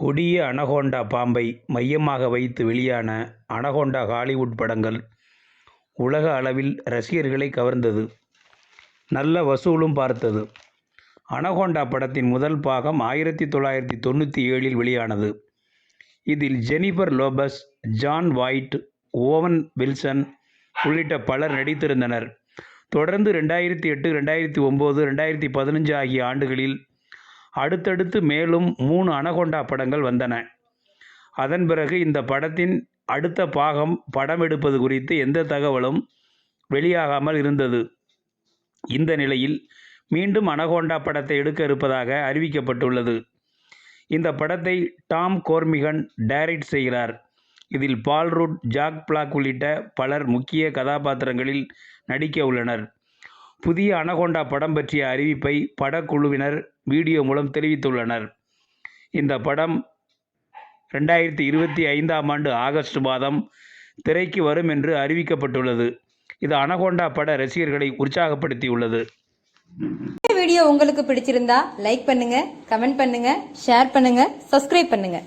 கொடிய அனகோண்டா பாம்பை மையமாக வைத்து வெளியான அனகோண்டா ஹாலிவுட் படங்கள் உலக அளவில் ரசிகர்களை கவர்ந்தது. நல்ல வசூலும் பார்த்தது. அனகோண்டா படத்தின் முதல் பாகம் ஆயிரத்தி தொள்ளாயிரத்தி தொண்ணூற்றி ஏழில் வெளியானது. இதில் Jennifer Lopez Jon Voight Owen Wilson உள்ளிட்ட பலர் நடித்திருந்தனர். தொடர்ந்து ரெண்டாயிரத்தி எட்டு ரெண்டாயிரத்தி ஒம்பது ரெண்டாயிரத்தி பதினஞ்சு ஆகிய ஆண்டுகளில் அடுத்தடுத்து மேலும் மூணு அனகொண்டா படங்கள் வந்தன. அதன் பிறகு இந்த படத்தின் அடுத்த பாகம் படம் எடுப்பது குறித்து எந்த தகவலும் வெளியாகாமல் இருந்தது. இந்த நிலையில் மீண்டும் அனகோண்டா படத்தை எடுக்க இருப்பதாக அறிவிக்கப்பட்டுள்ளது. இந்த படத்தை டாம் கோர்மிகன் டைரக்ட் செய்கிறார். இதில் பால் ரூட் ஜாக் பிளாக் உள்ளிட்ட பலர் முக்கிய கதாபாத்திரங்களில் நடிக்க உள்ளனர். புதிய அனகோண்டா படம் பற்றிய அறிவிப்பை படக்குழுவினர் வீடியோ மூலம் தெரிவித்துள்ளனர். இந்த படம் ரெண்டாயிரத்தி இருபத்தி ஐந்தாம் ஆண்டு ஆகஸ்ட் மாதம் திரைக்கு வரும் என்று அறிவிக்கப்பட்டுள்ளது. இது அனகோண்டா பட ரசிகர்களை உற்சாகப்படுத்தியுள்ளது. வீடியோ உங்களுக்கு பிடிச்சிருந்தா லைக் பண்ணுங்க கமெண்ட் பண்ணுங்க ஷேர் பண்ணுங்க சப்ஸ்கிரைப் பண்ணுங்க.